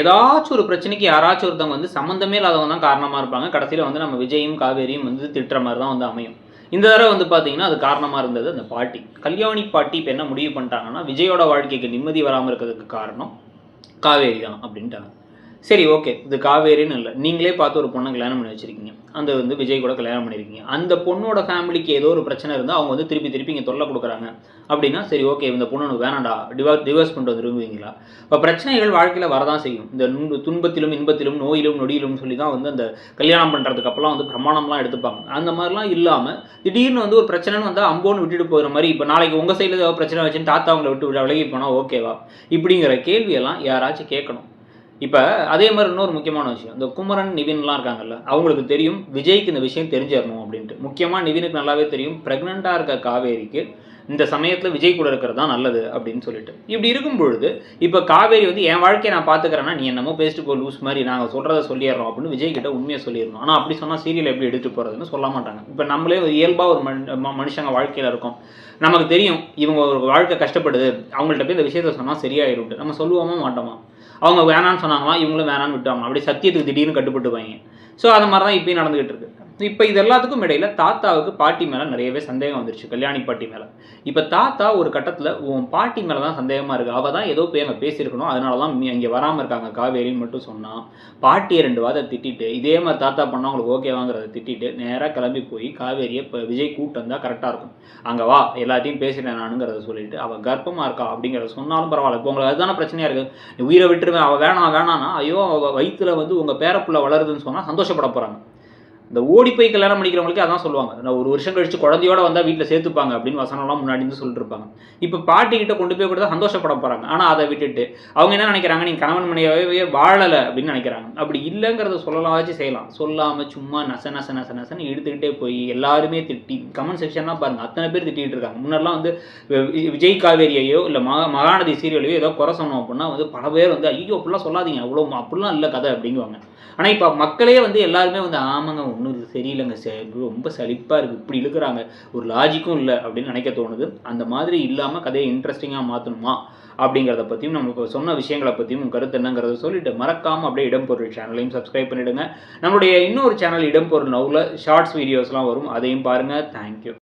ஏதாச்சும் ஒரு பிரச்சனைக்கு யாராச்சும் ஒருத்தவங்க வந்து சம்மந்தமே இல்லாதவங்க தான் காரணமாக இருப்பாங்க. கடைசியில் வந்து நம்ம விஜயும் காவேரியும் வந்து திட்டுற மாதிரி தான் வந்து அமையும். இந்த தடவை வந்து பார்த்தீங்கன்னா அது காரணமாக இருந்தது அந்த பாட்டி. கல்யாணி பாட்டி இப்போ என்ன முடிவு பண்ணிட்டாங்கன்னா விஜயோட வாழ்க்கைக்கு நிம்மதி வராமல் இருக்கிறதுக்கு காரணம் காவேரி தான் அப்படின்ட்டாங்க. சரி ஓகே இது காவேரின்னு இல்லை. நீங்களே பார்த்து ஒரு பொண்ணை கல்யாணம் பண்ணி வச்சிருக்கீங்க. அந்த வந்து விஜய் கூட கல்யாணம் பண்ணியிருக்கீங்க அந்த பொண்ணோட ஃபேமிலிக்கு ஏதோ ஒரு பிரச்சனை இருந்தால் அவங்க வந்து திருப்பி திருப்பி இங்கே தொல்லை கொடுக்குறாங்க. அப்படின்னா சரி ஓகே இந்த பொண்ணு உனக்கு வேணாடா டிவோர்ஸ் டிவோர்ஸ் பண்ணிட்டு வந்து விரும்புவீங்களா இப்போ பிரச்சனைகள் வாழ்க்கையில் வரதான் செய்யும். இந்த துன்பத்திலும் இன்பத்திலும் நோயிலும் நொடியிலும் சொல்லி தான் வந்து அந்த கல்யாணம் பண்ணுறதுக்கு அப்போலாம் வந்து பிரமாணம்லாம் எடுத்துப்பாங்க. அந்த மாதிரிலாம் இல்லாமல் திடீர்னு வந்து ஒரு பிரச்சனைன்னு வந்து அம்போன்னு விட்டுட்டு போகிற மாதிரி இப்போ நாளைக்கு உங்கள் சைடில் ஏதாவது பிரச்சனை வச்சுன்னு தாத்தா அவங்களை விட்டு விட விலகி போனால் ஓகேவா இப்படிங்கிற கேள்வியெல்லாம் யாராச்சும் கேட்கணும். இப்போ அதே மாதிரி இன்னொரு முக்கியமான விஷயம். இந்த குமரன் நிவின்லாம் இருக்காங்கல்ல அவங்களுக்கு தெரியும் விஜய்க்கு இந்த விஷயம் தெரிஞ்சிடணும் அப்படின்ட்டு. முக்கியமாக நிவினுக்கு நல்லாவே தெரியும் ப்ரெக்னெண்ட்டாக இருக்க காவேரிக்கு இந்த சமயத்தில் விஜய் கூட இருக்கிறது தான் நல்லது அப்படின்னு சொல்லிட்டு. இப்படி இருக்கும் பொழுது இப்போ காவேரி வந்து என் வாழ்க்கையை நான் பார்த்துக்கிறேன்னா நீ என்னமோ பேசிட்டு போ லூஸ் மாதிரி நாங்கள் சொல்கிறத சொல்லிடுறோம் அப்படின்னு விஜய் கிட்ட உண்மையை சொல்லிடணும். ஆனால் அப்படி சொன்னால் சீரியல் எப்படி எடுத்துகிட்டு போகிறதுன்னு சொல்ல மாட்டாங்க. இப்போ நம்மளே இயல்பாக ஒரு மனு மனுஷங்க வாழ்க்கையில் இருக்கும். நமக்கு தெரியும் இவங்க ஒரு வாழ்க்கை கஷ்டப்படுது. அவங்கள்ட்ட போய் இந்த விஷயத்த சொன்னால் சரியாயிரும் நம்ம சொல்லுவோமா மாட்டோமா? அவங்க வேணான்னு சொன்னாங்களாம் இவங்களும் வேணான்னு விட்டாங்க அப்படி சத்தியத்துக்கு திடீர்னு கட்டுப்பட்டுவாங்க. ஸோ அது மாதிரி தான் இப்பயும் நடந்துகிட்டு இருக்கு. இப்போ இது எல்லாத்துக்கும் இடையில தாத்தாவுக்கு பாட்டி மேலே நிறையவே சந்தேகம் வந்துருச்சு கல்யாணி பாட்டி மேலே. இப்போ தாத்தா ஒரு கட்டத்தில் உன் பாட்டி மேலே தான் சந்தேகமாக இருக்குது அவள் தான் ஏதோ போய் அங்கே பேசியிருக்கணும். அதனால தான் இங்கே வராமல் இருக்காங்க காவேரின்னு மட்டும் சொன்னான் பாட்டியை ரெண்டு வாரத்தை திட்டிட்டு இதே மாதிரி தாத்தா பண்ணா உங்களுக்கு ஓகேவாங்கிறத திட்டிட்டு நேராக கிளம்பி போய் காவேரியை இப்போ விஜய் கூட்டம் வந்தால் கரெக்டாக இருக்கும். அங்கே வா எல்லாத்தையும் பேசிட்டேன் நானுங்கிறத சொல்லிட்டு அவள் கர்ப்பமாக இருக்கா? அப்படிங்கிறத சொன்னாலும் பரவாயில்ல. இப்போ உங்களுக்கு அதுதானே பிரச்சனையாக இருக்குது நீ உயிரை விட்டுருவேன் அவள் வேணாம் வேணான்னா ஐயோ அவள் வயிற்றுல வந்து உங்கள் பேரப்புள்ள வளருதுன்னு சொன்னால் சந்தோஷம் சந்தோஷப்பட போகிறாங்க இந்த ஓடி போய் கல்யாணம் பண்ணிக்கிறவங்களுக்கு அதான் சொல்லுவாங்க. நான் ஒரு வருஷம் கழிச்சு குழந்தையோட வந்தால் வீட்டில் சேர்த்துப்பாங்க அப்படின்னு வசனம்லாம் முன்னாடி இருந்து சொல்லிட்டு இருப்பாங்க இப்போ பாட்டி கிட்ட கொண்டு போய் கொடுத்தா சந்தோஷப்பட போகிறாங்க ஆனால் அதை விட்டுட்டு அவங்க என்ன நினைக்கிறாங்க? நீங்கள் கணவன் மனைவியாகவே வாழலை அப்படின்னு நினைக்கிறாங்க. அப்படி இல்லைங்கிறத சொல்லலாம் செய்யலாம். சொல்லாமல் சும்மா நச நச நச நசன்னு எடுத்துக்கிட்டே போய் எல்லாருமே திட்டி கமெண்ட் செக்ஷன்லாம் பாருங்க. அத்தனை பேர் திட்டிகிட்டு இருக்காங்க. முன்னாடிலாம் வந்து வி- விஜய் காவேரியையோ இல்லை மகா மகாநதி சீரியலையோ ஏதோ குறை சொன்னோம் அப்படின்னா வந்து பல பேர் வந்து ஐயோ அப்படிலாம் சொல்லாதீங்க. அவ்வளோ அப்படிலாம் இல்லை கதை அப்படிங்குவாங்க. ஆனால் இப்போ மக்களே வந்து எல்லாருமே வந்து ஆமாங்க ஒன்றும் இது சரியில்லைங்க ச ரொம்ப சலிப்பாக இருக்குது இப்படி இழுக்கிறாங்க. ஒரு லாஜிக்கும் இல்லை அப்படின்னு நினைக்க தோணுது. அந்த மாதிரி இல்லாமல் கதையை இன்ட்ரெஸ்டிங்காக மாற்றணுமா அப்படிங்கிறத பற்றியும் நம்ம இப்போ சொன்ன விஷயங்களை பற்றியும் கருத்து என்னங்கிறத சொல்லிட்டு மறக்காமல் அப்படியே இடம்பொருள் சேனலையும் சப்ஸ்கிரைப் பண்ணிவிடுங்க நம்மளுடைய இன்னொரு சேனல் இடம்பொருள் நவுல ஷார்ட்ஸ் வீடியோஸ்லாம் வரும். அதையும் பாருங்கள் தேங்க்யூ